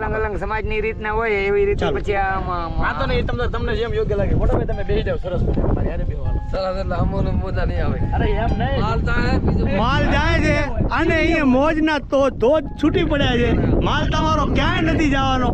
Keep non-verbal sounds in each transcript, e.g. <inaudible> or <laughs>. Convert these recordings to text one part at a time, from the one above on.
અલગ અલગ સમાજની રીતના હોય એવી રીતે પછી આ તો નહીં તમને તમને જેમ યોગ્ય લાગે. ફોટો ભાઈ તમે બેસી જાવ સરસ મારી હારે બેહવાનું. સરસ એટલે અમોને મોજા નહીં આવે. અરે એમ નહીં. હાલ થાય માલ જાય છે અને અહીંયા મોજના તો ધોધ છૂટી પડ્યા છે. માલ તમારો ક્યાંય નથી જવાનો.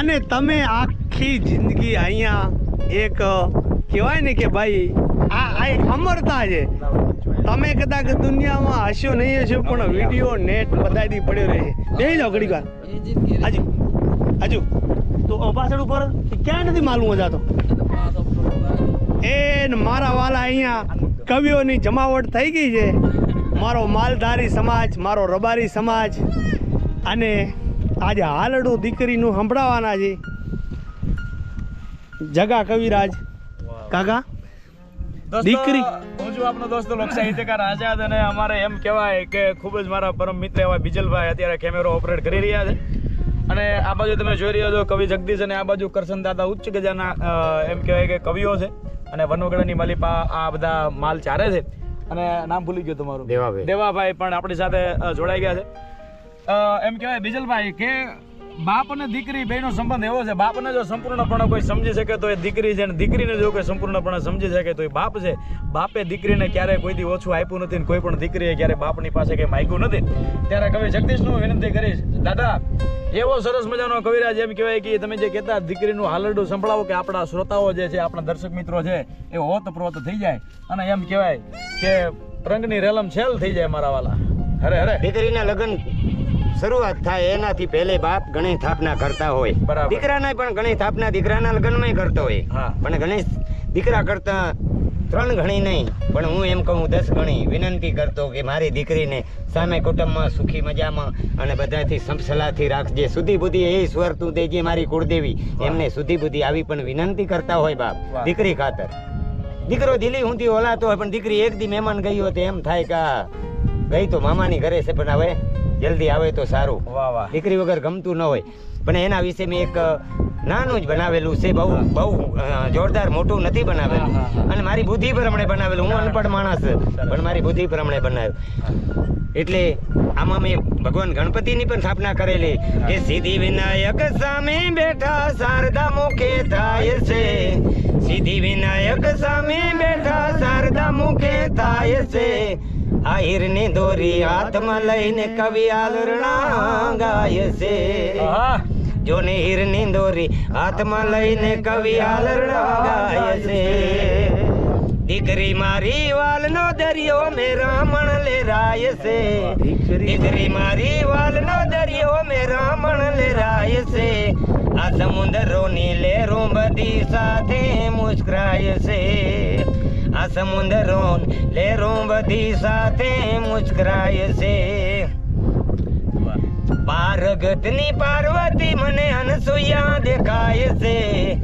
અને તમે આખી જિંદગી અહીંયા એક કહેવાય ને કે ભાઈ આ આ એક અમરતા છે. તમે કદાચ દુનિયામાં હસ્યો નહીં હસ્યો પણ વીડિયો નેટ બધાથી પડ્યો રહે છે. બેસી જાઓ ઘડીક વાર. હજુ. હજુ. તો પાછળ ઉપર ક્યાં નથી માલુમ જતો એન એ મારા વાલા અહીંયા કવિઓની જમાવટ થઈ ગઈ છે. મારો માલધારી સમાજ મારો રબારી સમાજ અને આજે હાલડું દીકરીનું સંભળાવાના છે. જગા કવિરાજ. કાકા? દીકરી. હું છું આપનો દોસ્તો લોક સાહિત્યકાર આઝાદ અને અમારે એમ કહેવાય કે ખૂબ જ મારા પરમ મિત્ર એવા બીજલભાઈ અત્યારે કેમેરો ઓપરેટ કરી રહ્યા છે. અને આ બાજુ તમે જોઈ રહ્યા છો કવિ જગદીશ અને આ બાજુ કરશન દાદા ઉચ્ચ ગજાના એમ કહેવાય કે કવિઓ છે. અને વનવગડાની માલિપા આ બધા માલ ચારે છે. અને નામ ભૂલી ગયો તમારું. દેવાભાઈ. દેવાભાઈ પણ આપણી સાથે જોડાઈ ગયા છે. એમ કહેવાય બીજલભાઈ કે બાપ અને દીકરી બેનો સંબંધ એવો છે, બાપને જો સંપૂર્ણપણે કોઈ સમજી શકે તો એ દીકરી છે અને દીકરીને જો કોઈ સંપૂર્ણપણે સમજી શકે તો એ બાપ છે. બાપે દીકરીને ક્યારેય કોઈ દી ઓછું આપ્યું નથી કોઈ પણ દીકરીએ ક્યારે બાપની પાસે કંઈ માગ્યું નથી. ત્યારે કવિ જગદીશનું હું વિનંતી કરીશ દાદા, એવો સરસ મજાનો કવિરાજ એમ કહેવાય કે તમે જે કહેતા દીકરીનું હાલરડું સંભળાવો કે આપણા શ્રોતાઓ જે છે, આપણા દર્શક મિત્રો છે, એ ઓતપ્રોત થઈ જાય. અને એમ કહેવાય કે રંગની રેલમ છેલ થઈ જાય મારા વાલા. અરે અરે દીકરીના લગ્ન શરૂઆત થાય એનાથી પહેલે બાપ ગણેશ સ્થાપના કરતા હોય. દીકરાના પણ ગણેશ સ્થાપના દીકરાના લગ્નમાં કરતો હોય. પણ ગણેશ દીકરા કરતા ત્રણ ગણી નહીં. પણ હું એમ કહું દસ ગણી વિનંતી કરતો કે મારી દીકરીને સામે કુટુંબમાં સુખી મજામાં અને બધાથી સંસલાથી રાખજે સુધી બુદ્ધિ એ ઈશ્વર તું દેજે મારી કુળદેવી એમને સુધી બુદ્ધિ આવી પણ વિનંતી કરતા હોય બાપ દીકરી ખાતર. દીકરો દિલી ઊંધી ઓલાતો હોય પણ દીકરી એક દી મહેમાન ગઈ હોય તો એમ થાય કે ગઈ તો મામાની ઘરે છે પણ હવે જલ્દી આવે તો સારું. દીકરી વગર ગમતું ન હોય. પણ એના વિશે મેં એક નાનું જ બનાવેલું છે બહુ બહુ જોરદાર મોટું નથી બનાવેલું. અને મારી બુદ્ધિ પ્રમાણે બનાવેલું. હું અનપઢ માણસ પણ મારી બુદ્ધિ પ્રમાણે બનાવ્યું. એટલે આમાં મેં ભગવાન ગણપતિની પણ સ્થાપના કરેલી કે સિદ્ધિ વિનાયક સામે બેઠા શારદા મુખે થાય છે. સિદ્ધિ વિનાયક સામે બેઠા શારદા મુખે થાય છે. આહિરની દોરી હાથમાં લઈને કવિ આલરણા ગાય છે. જોને હીરની દોરી હાથમાં લઈને કવિ આલરણા ગાય છે. દીકરી મારી વાલનો દરિયો મે રામણ લેરાય છે. દીકરી મારી વાલનો દરિયો મે રામણ લેરાય છે. આ સમુદ્રોની લહેરો બધી સાથે મુસ્કરાય છે. આ સમુદ્રો લહેરો બધી સાથે મુસ્કરાય છે. પારગતની પાર્વતી મને અનસુયા દેખાય છે.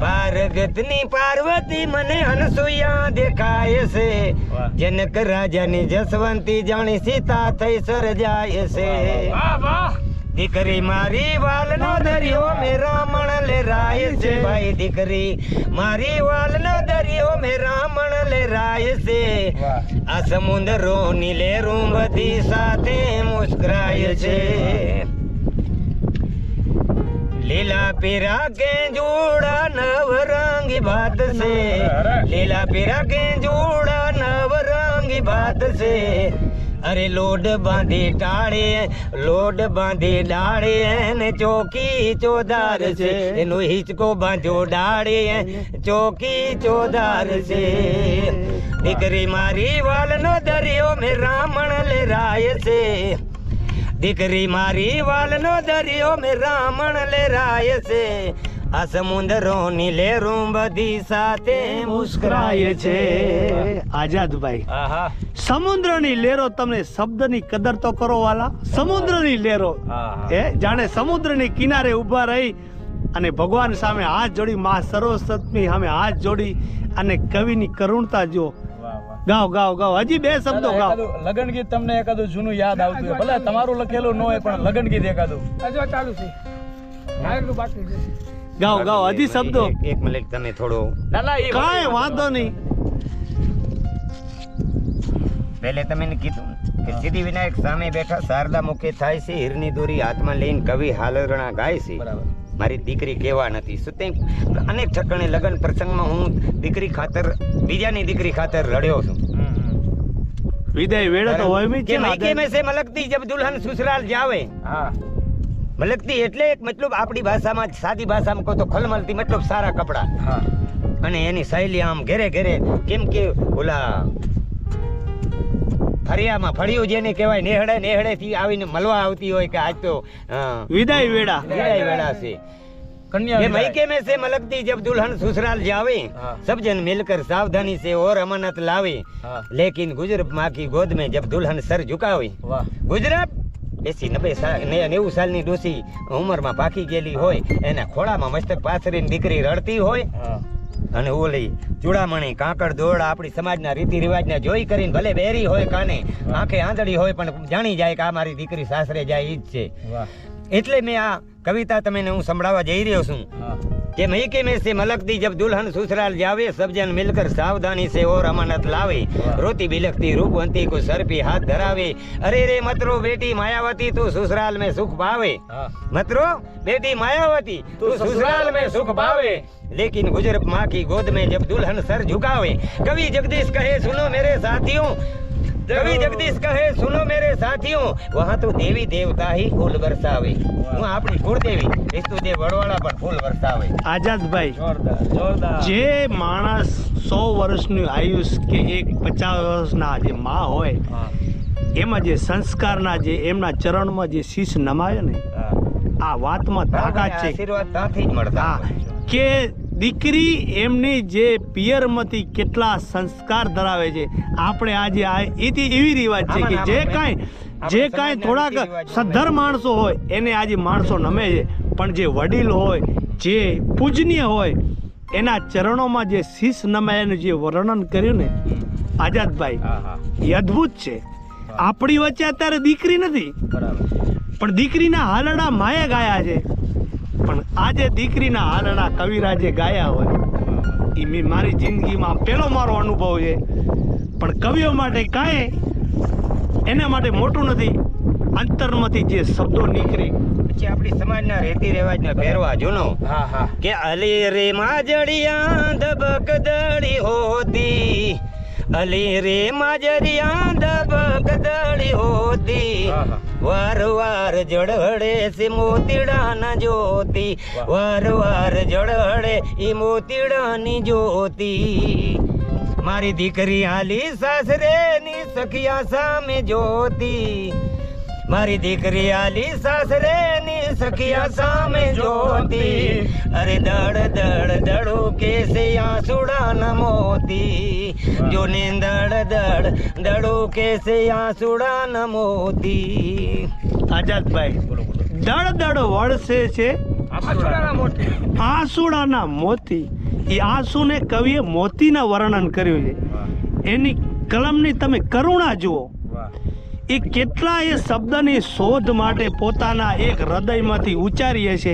પારગતની પાર્વતી મને અનસુયા દેખાય છે. જનક રાજાની જસવંતી જાણી સીતા થઈ સર્જાય છે. વાહ વાહ. દીકરી મારી વાલનો દરિયો મે રામણ લેરાય છે. ભાઈ દીકરી મારી વાલનો દરિયો મે રામણ લેરાય છે. આ સમુદ્રો ની લહેરું બધી સાથે મુસ્કરાય છે. લીલા પીરા કે જોડા નવરંગી ભાત છે. લીલા પીરા કે જોડા નવરંગી ભાત છે. અરે લોડ બાંધી ટાળે, લોડ બાંધી ડાળે, ને ચોકી ચોદાર છે. એનો હિંચકો બાંધ્યો ડાળે, ચોકી ચોદાર છે. દીકરી મારી વાલનો દરિયો મે રામણ લેરાય છે. દીકરી મારી વાલનો દરિયો મે રામણ લેરાય છે. આ સમુદ્રોની લેરું બધી સાથે મુસ્કરાય છે. આઝાદભાઈ આહા. સમુદ્રની લહેરો તમને શબ્દની કદર તો કરો વાલા. સમુદ્રની લહેરો આહા. એ જાણે સમુદ્રની કિનારે ઊભા રહી અને ભગવાન સામે હાથ જોડી મા સર્વસત્મી સામે હાથ જોડી અને કવિની કરુણતા જો ગાવ ગાવ ગાઓ ગાઓ ગાઓ. હજી બે શબ્દો ગાઓ. એકાદું લગન ગીત તમને એકાદું જૂનું યાદ આવતું હોય. ભલે તમારું લખેલું ન હોય પણ લગન ગીત એકાદું. ગાઓ ગાઓ હજી શબ્દો. એક- મિનિટ તમે થોડો ના ના એ કાંઈ વાંધો નહીં. પહેલે તમે કીધું કે સિદ્ધિ વિનાયક સામે બેઠા શારદા મુખે થાય છે હીરની દોરી હાથમાં લઈને કવિ હાલરણા ગાય છે. મારી દીકરી કેવા નથી. શું તે અનેક ઠકણે લગ્ન પ્રસંગમાં હું દીકરી ખાતર બીજાની દીકરી ખાતર રડ્યો છું. વિદાય વેળા તો હોય મી કે ને મૈકે સે મલકતી જબ દુલ્હન સસુરાલ જાવે હા. મલકતી એટલે એક મતલબ આપણી ભાષામાં સાદી ભાષામાં કહો તો ખલમલતી મતલબ સારા કપડાં. અને એની સહેલી આમ ઘેરે ઘેરે કેમ કે ઓલા ફરિયામાં ફળિયું જેને કહેવાય નેહડે નેહડે થી આવીને મળવા આવતી હોય કે આજ તો વિદાય વેડા વિદાય વેડા છે. કન્યા ભાઈ કે મેં સે મલકતી જબ દુલ્હન સસુરાલ જાવે સબજન મિલકર સાવધાની સે ઓર અમનત લાવે. લેકિન ગુજરાત માખી કી ગોદ મેં જબ દુલ્હન સર ઝુકાવે. ગુજરાત એસી નબે નેવું સાલની ડોસી ઉંમરમાં પાકી ગયેલી હોય એના ખોળામાં મસ્તક પાથરીને દીકરી રડતી હોય અને ઓલી ચૂડામણી કાંકડ દોડ આપણી સમાજના રીતિ રિવાજને જોઈ કરીને ભલે બેરી હોય કાને આંખે આંધળી હોય પણ જાણી જાય કે આ મારી દીકરી સાસરે જાય એ જ છે. એટલે મેં આ કવિતા તમને હું સંભળાવવા જઈ રહ્યો છું. कि मईके में से मलकती जब दुल्हन ससुराल जावे सब जन मिलकर सावधानी से और अमानत लावे रोती बिलखती रूपवंती को सर पे हाथ धरावे अरे रे मतरो बेटी मायावती तू ससुराल में सुख पावे मतरो बेटी मायावती तू ससुराल में सुख पावे लेकिन गुजर माँ की गोद में जब दुल्हन सर झुकावे कवि जगदीश कहे सुनो मेरे साथियों કવિ જગદીશ કહે સુનો મેરે સાથીઓ. વહાં તો દેવી દેવતા હી ફૂલ વરસાવે. હું આપણી કુળદેવી વિષ્ણુદેવ વડવાળા પર ફૂલ વરસાવે. આઝાદભાઈ જોરદાર જોરદાર. જે માણસ સો વર્ષની આયુષ કે એક પચાસ વર્ષના જે મા હોય એમાં જે સંસ્કારના જે એમના ચરણમાં જે શીશ નમાય ને આ વાતમાં તાકાત છે. આશીર્વાદ ત્યાંથી જ મળતા કે દીકરી એમની જે પિયરમાંથી કેટલા સંસ્કાર ધરાવે છે. આપણે આજે આ એવી રિવાજ છે કે જે કાંઈ જે કાંઈ થોડાક સદ્ધર માણસો હોય એને આજે માણસો નમે છે. પણ જે વડીલ હોય જે પૂજનીય હોય એના ચરણોમાં જે શીશ નમાયાનું જે વર્ણન કર્યું ને આઝાદભાઈ એ અદ્ભુત છે. આપણી વચ્ચે અત્યારે દીકરી નથી. પણ દીકરીના હાલડા માએ ગાયા છે. પણ આજે દીકરીના હાલડા કવિરાજે ગાયા હોય એ મેં મારી જિંદગીમાં પહેલો મારો અનુભવ છે. પણ કવિઓ માટે કાંઈ એના માટે મોટું નથી અંતરમાંથી જે શબ્દો નીકળે. પછી આપણી સમાજના રીતિ રિવાજનો પહેરવા જૂનો હા હા. કે અલી રે માજડિયા ધબક દળી હોતી અલી રે માજરિયા દડી હોતી. વાર વાર જળહળે છે મોતીડાના જ્યોતિ વાર વાર જળહળે ઈ મોતીડાની જ્યોતિ. મારી દીકરી આલી સાસરે ની સખિયા સામે જોતી મારી દીકરી આલી સાસરે ની સખિયા સામે જોતી અરે દડ દડ દડો કેસે આંસુડા ન મોતી જો ને દડ દડ દડો કે સે આંસુડા ન મોતી આઝાદભાઈ દડ દડ વળસે છે આંસુડાના મોતી એ આંસુને કવિએ મોતીના વર્ણન કર્યું છે એની કલમની તમે કરુણા જુઓ એ કેટલાય શબ્દની શોધ માટે પોતાના એક હૃદયમાંથી ઉચ્ચારીએ છે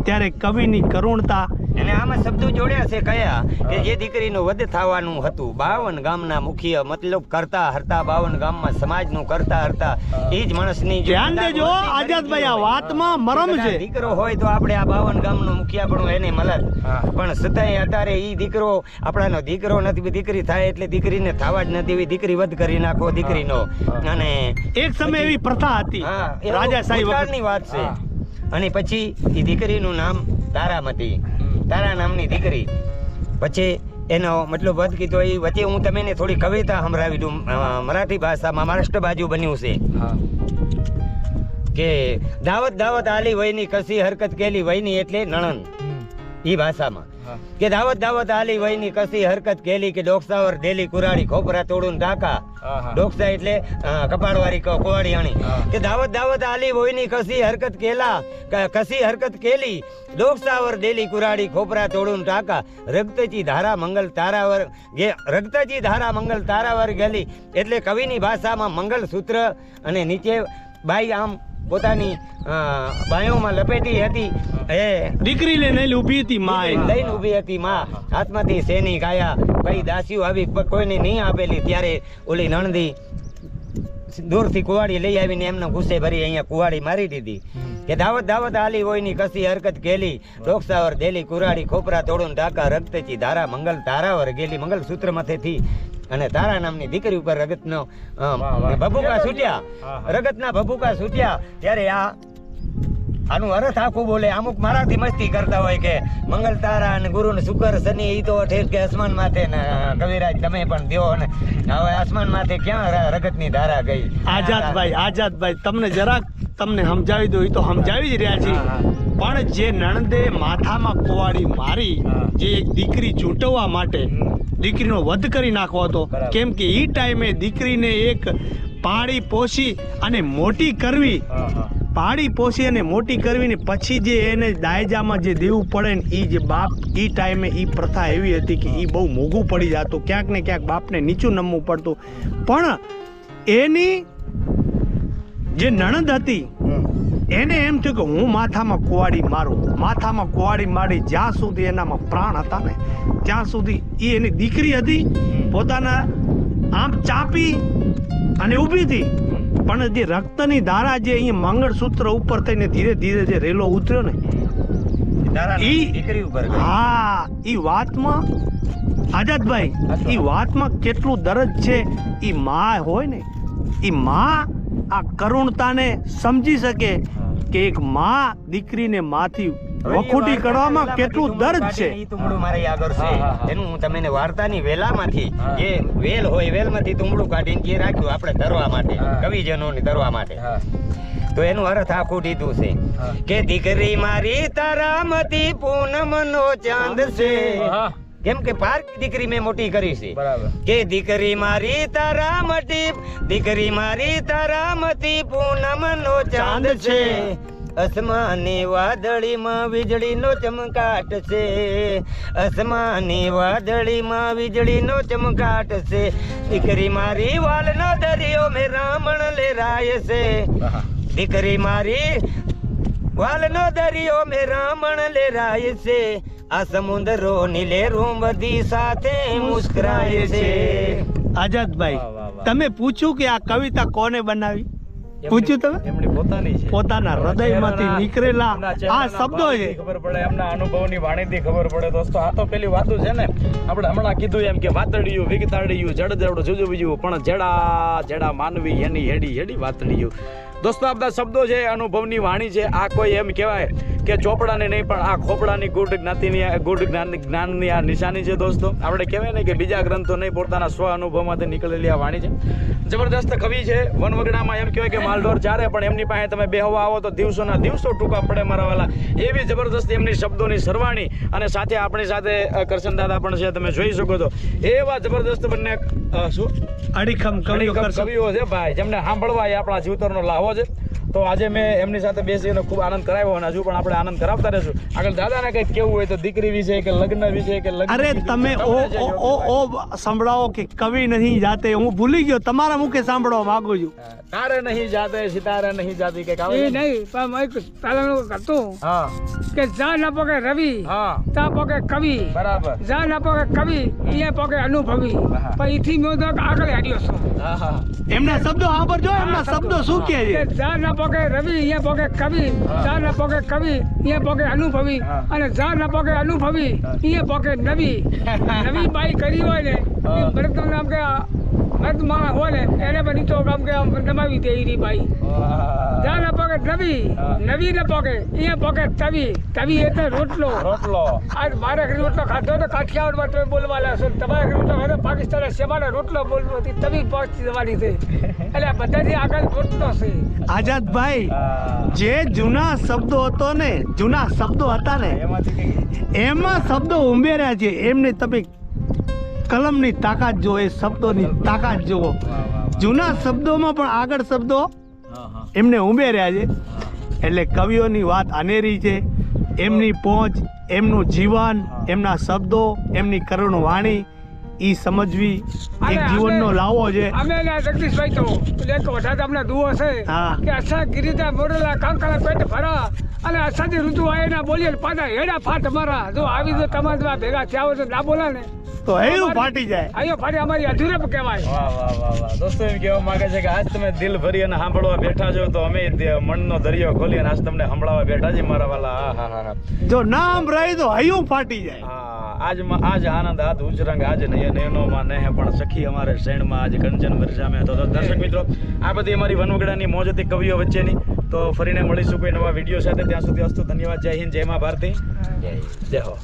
ત્યારે કવિની કરુણતા અને આમાં શબ્દો જોડ્યા છે કયા? કે જે દીકરીનું વધ થવાનું હતું બાવન ગામના મુખ્ય મતલબ કરતા હરતા બાવન ગામમાં સમાજનું કરતા હરતા એ જ માણસની ધ્યાન દેજો આઝાદભાઈ આ વાતમાં મરમ છે. દીકરો હોય તો આપણે આ બાવન ગામનો મુખિયા પણ એને મલત પણ છતાંય અત્યારે એ દીકરો આપણાનો દીકરો નથી દીકરી થાય એટલે દીકરીને થવા જ નથી એવી દીકરી વધ કરી નાખો દીકરીનો. અને એક સમય એવી પ્રથા હતી. રાજા સાહેબ વાત છે. અને પછી એ દીકરીનું નામ તારામતી. તારા નામની દીકરી. પછી એનો મતલબ વધ કીધો એ વચ્ચે હું તમને થોડી કવિતા સંભળાવી દઉં. મરાઠી ભાષામાં મહારાષ્ટ્ર બાજુ બન્યું છે. કે દાવત દાવત આલી વયની કસી હરકત કેલી વયની એટલે નણંદ. એ ભાષામાં. કે દાવત દાવત આલી વયની કસી હરકત કેલી કે ડોકસાવર ડેલી કુરાડી ખોપરા તોડું ઢાકા. ડોકસા એટલે કપાળવાળી કુવાડિયાણી હા. કે દાવત દાવત આલી વોયની કસી હરકત કેલા કસી હરકત કેલી? ડોકસાવર ડેલી કુરાડી ખોપરા તોડું ટાકા રક્તચી ધારા મંગલ તારાવર ગે રક્તચી ધારા મંગલ તારાવર ગેલી. એટલે કવિની ભાષામાં મંગલ સૂત્ર અને નીચે બાઈ આમ પોતાની બાયોમાં લપેટી હતી. એ દીકરી લઈને ઊભી હતી માં. લઈને ઊભી હતી માં. હાથમાંથી સેની કાયા. કઈ દાસીઓ આવી કોઈને નહીં આપેલી. ત્યારે ઓલી નણદી દૂરથી કુવાડી લઈ આવીને એમને ગુસ્સે ભરી અહીંયા કુવાડી મારી દીધી. કે દાવત દાવત આલી હોયની કસી હરકત કેલી ડોકસાવર દેલી કુરાડી ખોપરા તોડું ઢાકા રક્તચી ધારા મંગલ ધારાવર ગેલી. મંગલ સૂત્ર માથેથી અને તારા નામની દીકરી ઉપર રગતનો. ભભૂકા છૂટ્યા. રગતના ભભૂકા છૂટ્યા. ત્યારે આ આનું અર્થ આખું બોલે. અમુક મારાથી મસ્તી કરતા હોય કે મંગલ તારા અને ગુરુ ને શુકર શનિ ઈ તો ઠેર કે આસમાન માથે ને કવિરાજ તમે પણ દ્યો અને હવે આસમાન માથે ક્યાં રગતની ધારા ગઈ? આઝાદભાઈ આઝાદભાઈ તમને જરાક તમને સમજાવી દો એ તો સમજાવી જ રહ્યા છીએ પણ જે નણંદે માથામાં કુવાડી મારી જે એક દીકરી ચૂંટવવા માટે દીકરીનો વધ કરી નાખવો હતો. કેમ કે એ ટાઈમે દીકરીને એક પાળી પોષી અને મોટી કરવી. પાળી પોષી અને મોટી કરવી ને પછી જે એને દાયજામાં જે દેવું પડે ને એ જે બાપ એ ટાઈમે એ પ્રથા એવી હતી કે એ બહુ મોંઘું પડી જતું ક્યાંક ને ક્યાંક બાપને નીચું નમવું પડતું. પણ એની જે નણંદ હતી એને એમ થયું કે હું માથામાં કુવાડી મારું. માથામાં કુવાડી મારી જ્યાં સુધી એનામાં પ્રાણ હતા ને ત્યાં સુધી એ એની દીકરી હતી પોતાના આમ ચાપી અને ઊભી હતી. પણ જે રક્તની ધારા જે અહીંયા મંગળસૂત્ર ઉપર થઈને ધીરે ધીરે જે રેલો ઉતર્યો ને. હા એ વાતમાં આઝાદભાઈ એ વાતમાં કેટલું દરજ છે? એ મા હોય ને એ માં આ કરુણતાને સમજી શકે કે એક માં દીકરીને માથી વખૂટી વાર્તાની વેલામાંથી કેટલું દર્દ છે? તુંબડું મારે આગળ છે. એનું હું તમને વાર્તાની વેલામાંથી જે વેલ હોય વેલમાંથી તુમડું કાઢીને જે રાખ્યું આપણે ધરવા માટે. કવિજનોને ધરવા માટે. તો એનું અર્થ આખું દીધું છે કે દીકરી મારી તારામતી પૂનમનો ચાંદ છે. હા. કેમ કે પારકી દીકરી મેં મોટી કરી છે. બરાબર. કે દીકરી મારી તારામતી દીકરી મારી તારામતી પૂનમનો ચાંદ છે. અસમાની વાદળીમાં વીજળીનો ચમકાટ છે. અસમાની વાદળીમાં વીજળીનો ચમકાટ છે. દીકરી મારી વાલનો દરિયો મેં રામણ લેરાય છે. દીકરી મારી વાલનો દરિયો મેં રામણ લેરાય છે. આ સમુદ્રો નીલેરું બધી સાથે મુસ્કરાય છે. આઝાદભાઈ. તમે પૂછ્યું કે આ કવિતા કોને બનાવી? પૂછ્યું તમે? એમની પોતાની છે. પોતાના હૃદયમાંથી ચહેરાના- નીકળેલા આ શબ્દો છે ખબર પડે એમના અનુભવની વાણીથી ખબર પડે. દોસ્તો આ તો પેલી વાતો છે ને આપણે હમણાં કીધું એમ કે વાતડિયું વિગતાડિયું જડ જડ જુજુ બીજું પણ જડા જડા માનવી એની હેડી હેડી વાતડિયું. દોસ્તો આ બધા શબ્દો છે અનુભવની વાણી છે. આ કોઈ એમ કહેવાય કે ચોપડાની નહીં પણ આ ખોપડાની ગુડ જ્ઞાતિની ગુડ જ્ઞાન જ્ઞાનની આ નિશાની છે દોસ્તો. આપણે કહેવાય ને કે બીજા ગ્રંથો નહીં પોતાના સ્વ અનુભવમાંથી નીકળેલી આ વાણી છે. જબરદસ્ત કવિ છે વનવગડામાં એમ કહેવાય કે માલઢોર ચારે પણ એમની પાસે તમે બેહવા આવો તો દિવસોના દિવસો ટૂંકા પડે મારા વાલા. એવી જબરદસ્ત એમની શબ્દોની સરવાણી અને સાથે આપણી સાથે કરશન દાદા પણ છે તમે જોઈ શકો છો. એવા જબરદસ્ત બંને શું? અડીખમ કવિઓ કવિઓ છે ભાઈ જેમને સાંભળવા એ આપણા જીવતરનો લાહો છે તો આજે મેં એમની સાથે બેસીને ખૂબ આનંદ કરાવ્યો અને હજુ પણ આપણે આનંદ કરાવતા રહેશું. આગળ દાદાને કંઈક કેવું હોય તો દીકરી વિશે કે લગ્ન વિશે કે લગ્ન અરે તમે ઓ ઓ ઓ સંભળાવો કે કવિ નહીં જાતે હું ભૂલી ગયો તમારા મુખે સાંભળવા માંગુ છું. તારે નહીં જાતે સિતારે નહીં જાતી કે આવે એ છે? ને? નહીં પણ મેં એક પહેલાનું કરતું હા. કે જા ના પોકે રવિ હા. તા પોકે કવિ. બરાબર. જા ના પોકે કવિ એ પોકે અનુભવી. પણ ઈથી મેં તો આગળ હાડ્યો છું. હા હા. એમના શબ્દો સાંભળજો એમના શબ્દો શું કહે છે? કે જા ન પગે રવિ અહીંયા પગે કવિ જા ન પગે કવિ અહીંયા પગે અનુભવી અને જા ના પગે અનુભવી અહીંયા પગે નવી. <laughs> નવી બાઈ કરી હોય ને એ હા. નામ કે મૃત માણસ હોય ને એને પણ નીચો કામ કે આમ નમાવી દે ઈ ભાઈ. જા ન પોકે નવી નવી ન પોકે એ પોકે તવી તવી એટલે રોટલો. રોટલો. આજ મારે ઘરે રોટલો ખાધો તો કાઠિયાવાડમાં તમે બોલવા લાગશો તમારે ઘરે રોટલો ખાધો પાકિસ્તાન શેમાને રોટલો બોલવો હતી તવી પહોંચતી જવાની છે. એટલે બધાથી આગળ રોટલો છે. આઝાદભાઈ. જે જૂના શબ્દો હતો ને જૂના શબ્દો હતા ને એમાં શબ્દો ઉમેર્યા છે. એમને તમે કલમની તાકાત જુઓ એ શબ્દોની તાકાત જુઓ. જૂના શબ્દોમાં પણ આગળ શબ્દો. એમને ઉમેર્યા છે એટલે કવિઓની વાત અનેરી છે એમની પહોંચ એમનું જીવન એમના શબ્દો એમની કરુણ વાણી એ સમજવી એક જીવનનો લાવો છે અમે ને જગદીશભાઈ તો એક વધારે અમને દુઓ છે. કે અચ્છા ગિરિજા મોરેલા કાંકરા પેટ ભરા અને અસાથી ઋતુ આવે ના બોલીએ પાછા હેડા ફાટ મારા જો આવી જો તમારા ભેગા થયા હોય તો ના બોલા ને. તો હૈયું ફાટી જાય. અહીંયા ફાટી અમારી અધૂરપ કહેવાય. વાહ વાહ વાહ વાહ. દોસ્તો એમ કહેવા માંગે છે કે આજ તમે દિલ ભરી અને સાંભળવા બેઠા છો તો અમે તે મનનો દરિયો ખોલી અને આજ તમને સંભળાવવા બેઠા છીએ મારા વાલા. હા હા હા હા. જો નામ રહી તો હૈયું ફાટી જાય. હા, આજ માં- આજ આનંદ આજ ઉજરંગ આજ નહીં નયનોમાં નહે પણ સખી અમારે શ્રેણમાં આજ કંચન વરસામે તો તો દર્શક મિત્રો આ બધી અમારી વનવગડાની મોજ હતી કવિઓ વચ્ચેની. તો ફરીને મળીશું કોઈ નવા વીડિયો સાથે. ત્યાં સુધી અસ્તુ ધન્યવાદ. જય હિન્દ જય મા ભારતી. જય જય હો.